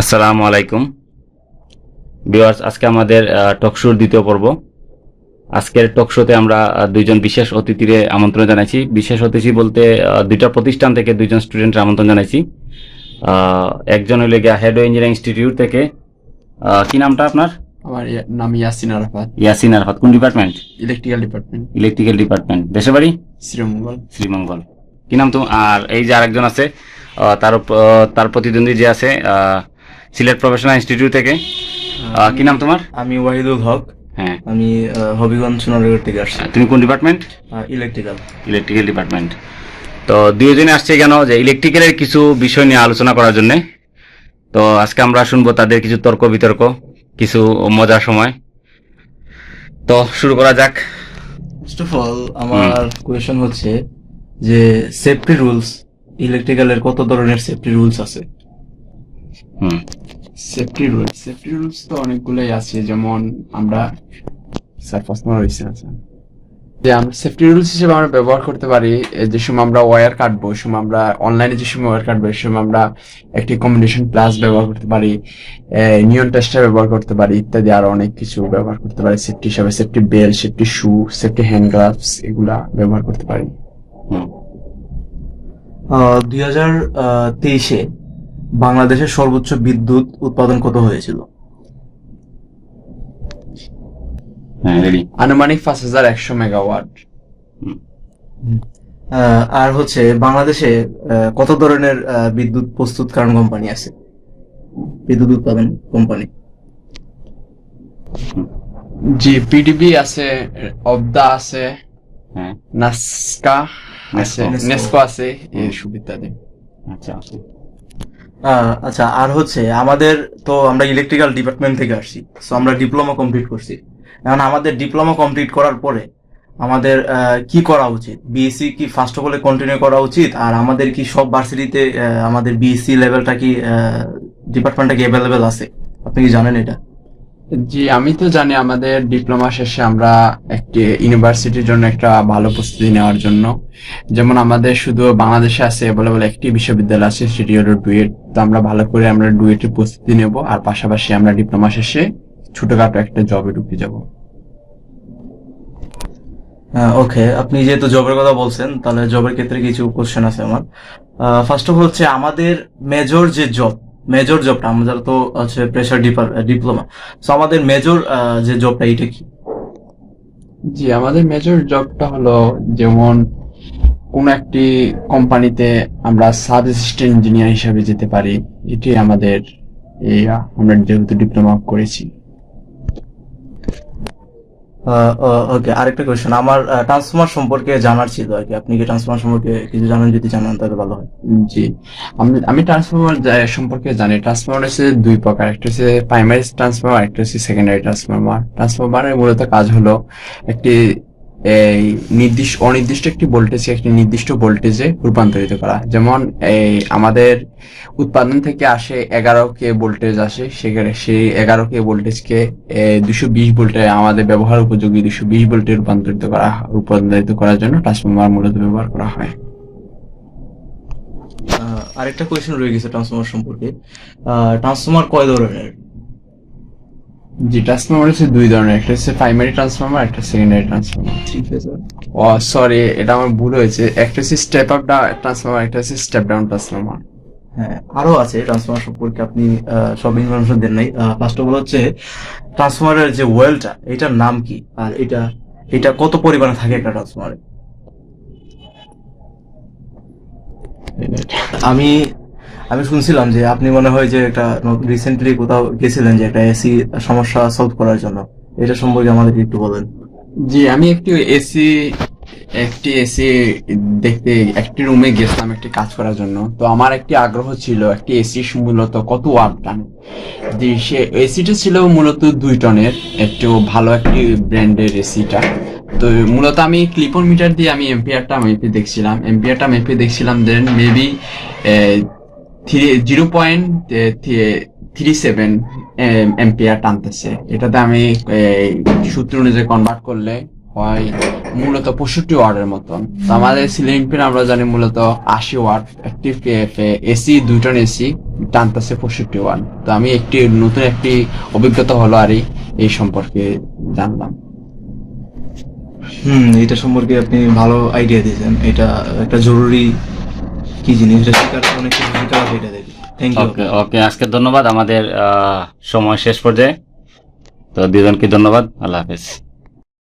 আসসালামু আলাইকুম। ভিউয়ার্স আজকে আমাদের টকশোর দ্বিতীয় পর্ব। আজকের টক শোতে আমরা দুইজন বিশেষ অতিথিরে আমন্ত্রণ জানাইছি। বিশেষ অতিথি বলতে দুইটা প্রতিষ্ঠান থেকে দুইজন স্টুডেন্টের আমন্ত্রণ জানাইছি। একজন হইলে গিয়া হেড ইঞ্জিনিয়ারিং ইনস্টিটিউট থেকে। কি নামটা আপনার? আমার নাম ইয়াসিন আরাফাত। ইয়াসিন আরফাত। কোন department electrical department electrical department দেশের বাড়ি? শ্রীমঙ্গল। শ্রীমঙ্গল। কি নাম তো? আর এই যে আরেকজন আছে তার তার প্রতিদ্বন্দ্বী যে আছে আহ, সিলেট প্রফেশনাল ইনস্টিটিউট থেকে। কি নাম তোমার? আমি ওয়াহিদুল হক। হ্যাঁ। আমি হবিগঞ্জ সোনারগড় থেকে আসছি। তুমি কোন ডিপার্টমেন্ট? ইলেকট্রিক্যাল। Electrical department. তো দুইজনে আসছে কেন যে ইলেকট্রিক্যালের কিছু বিষয় নিয়ে আলোচনা করার জন্য। তো আজকে আমরা শুনব তাদের কিছু তর্ক বিতর্ক কিছু মজার সময়। তো শুরু করা যাক। ফার্স্ট অফ অল আমার কোয়েশন হচ্ছে যে সেফটি রুলস ইলেকট্রিক্যালের কত ধরনের সেফটি রুলস আছে? সেফটি রুলস সেফটি রুলস তো অনেকগুলোই আছে যেমন আমরা স্যার প্রশ্ন রয়েছে আচ্ছা। যে আমরা সেফটি রুলস হিসেবে আমরা ব্যবহার করতে পারি যে সময় আমরা ওয়্যার কাটবো ওই সময় আমরা অনলাইনে যে সময় ওয়্যার কাটবো সেই সময় আমরা একটি কম্বিনেশন প্লাস ব্যবহার করতে পারি নিয়ন টেস্টার ব্যবহার করতে পারি ইত্যাদি আরও অনেক কিছু ব্যবহার করতে পারি সেফটি হিসাবে safety belt safety shoe safety hand gloves এগুলা ব্যবহার করতে পারি। হুম। দুই হাজার তেইশে বাংলাদেশের সর্বোচ্চ বিদ্যুৎ উৎপাদন কত হয়েছিল? হ্যাঁ আনুমানিক পাঁচ হাজার একশো মেগাওয়াট। আহ, আর হচ্ছে বাংলাদেশে কত ধরনের বিদ্যুৎ প্রস্তুতকারণ কোম্পানি আছে? বিদ্যুৎ উৎপাদন কোম্পানি। জি পিডিবি আছে অবদা আছে হ্যাঁ। নাস্কা আছে নেসকো। আছে এই সুবিধাতে আচ্ছা আহ, আচ্ছা আর হচ্ছে আমাদের তো আমরা ইলেকট্রিক্যাল ডিপার্টমেন্ট থেকে আসছি সো আমরা ডিপ্লোমা কমপ্লিট করছি। এখন আমাদের ডিপ্লোমা কমপ্লিট করার পরে আমাদের কি করা উচিত? বিএসসি কি ফার্স্ট অফ অলে কন্টিনিউ করা উচিত? আর আমাদের কি সব ভার্সিটিতে আমাদের বিএসসি লেভেলটা কি ডিপার্টমেন্টটা কি অ্যাভেলেবেল আছে? আপনি কি জানেন এটা? জি, আমি তো জানি আমাদের ডিপ্লোমা শেষে আমরা একটি ইউনিভার্সিটির জন্য একটা ভালো প্রস্তুতি নেওয়ার জন্য। যেমন আমাদের শুধু বাংলাদেশে আছে বলে বলে একটি বিশ্ববিদ্যালয় আছে, সেটি হলো ডুয়েট। তো আমরা ভালো করে আমরা ডুয়েটের প্রস্তুতি নেব, আর পাশাপাশি আমরা ডিপ্লোমা শেষে ছোটখাটো একটা জবে ঢুকে যাব। ওকে আপনি যেহেতু জবের কথা বলছেন, তাহলে জবের ক্ষেত্রে কিছু কোশ্চেন আছে আমার। ফার্স্ট অফ হচ্ছে আমাদের মেজর যে জব মেজর জবটা আমাদের তো হচ্ছে প্রেশার ডিপ্লোমা সো আমাদের মেজর যে জবটা এটা কি? জি, আমাদের মেজর জবটা হলো যেমন কোন একটি কোম্পানিতে আমরা সাব অ্যাসিস্ট্যান্ট ইঞ্জিনিয়ার হিসেবে যেতে পারি। এটি আমাদের, এই, আমরা যেহেতু ডিপ্লোমা করেছি। ওকে আরেকটা কোয়েশ্চেন আমার ট্রান্সফর্মার সম্পর্কে জানার ছিল আর কি। আপনি কি ট্রান্সফর্মার সম্পর্কে কিছু জানেন? যদি জানেন, তাহলে ভালো হয়। জি। আমি আমি ট্রান্সফর্মার সম্পর্কে জানি। ট্রান্সফর্মার হচ্ছে দুই প্রকার। একটা হচ্ছে প্রাইমারি ট্রান্সফর্মার একটা হচ্ছে সেকেন্ডারি ট্রান্সফর্মার ট্রান্সফর্মারের মূলত কাজ হলো একটি এই নির্দিষ্ট, অনির্দিষ্ট একটি ভোল্টেজকে একটি নির্দিষ্ট ভোল্টেজে রূপান্তরিত করা। যেমন এই আমাদের উৎপাদন থেকে আসে এগারো কে ভোল্টেজ আসে, সেখানে সেই এগারো কে ভোল্টেজকে দুশো বিশ ভোল্টে আমাদের ব্যবহার উপযোগী দুশো বিশ ভোল্টে রূপান্তরিত করা, রূপান্তরিত করার জন্য ট্রান্সফর্মার মূলত ব্যবহার করা হয়। আরেকটা কোয়েশ্চেন রয়ে গেছে ট্রান্সফর্মার সম্পর্কে। ট্রান্সফর্মার কয় ধরনের? জি ট্রান্সফরমার হচ্ছে দুই ধরনের একটা হচ্ছে প্রাইমারি ট্রান্সফরমার একটা সেকেন্ডারি ট্রান্সফরমার ও সরি এটা আমার ভুল হয়েছে। একটা হচ্ছে স্টেপ আপ ট্রান্সফরমার একটা হচ্ছে স্টেপ ডাউন ট্রান্সফরমার হ্যাঁ আরও আছে ট্রান্সফর্মার সম্পর্কে আপনি সব ইনফরমেশন দেন নাই। ফার্স্ট অফ অল হচ্ছে ট্রান্সফর্মারের যে ওয়েলটা এটার নাম কি? আর এটা এটা কত পরিমাণে থাকে একটা ট্রান্সফর্মারে আমি আমি শুনছিলাম যে আপনি মনে হয় যে একটা রিসেন্টলি কোথাও গেছিলেন যে একটা এসি সমস্যা সলভ করার জন্য। এটা সম্পর্কে আমাদের একটু বলেন। জি, আমি একটি এসি একটি এসি দেখতে, একটি রুমে গেছিলাম, একটি কাজ করার জন্য। তো আমার একটি আগ্রহ ছিল, একটি এসি মূলত কত ওয়াট টানে? যে সে এসিটা ছিল মূলত দুই টনের, একটু ভালো একটি ব্র্যান্ডের এসিটা তো মূলত আমি ক্লিপন মিটার দিয়ে আমি এম্পিয়ারটা মেপে দেখছিলাম। এম্পিয়ারটা মেপে দেখছিলাম then maybe zero point three seven ampere টানতেছে। এটাতে আমি সূত্র অনুযায়ী কনভার্ট করলে হয় মূলত পঁয়ষট্টি ওয়ার্ডের মতন। তো আমাদের সিলিং ফ্যান আমরা জানি মূলত আশি একটি এসি দুইটন এসি টানতেছে পঁয়ষট্টি ওয়াট। তো আমি একটি নতুন একটি অভিজ্ঞতা হলো আর এই সম্পর্কে জানলাম। হুম, এটা সম্পর্কে আপনি ভালো আইডিয়া দিয়েছেন। এটা একটা জরুরি কি জিনিস এটা শিকার অনেক কিছু শিকার আছে এটা দেখি থ্যাংক ইউ ওকে ওকে আজকে ধন্যবাদ। আমাদের সময় শেষ পর্যায়ে। তো দুজনকে ধন্যবাদ। আল্লাহ হাফেজ।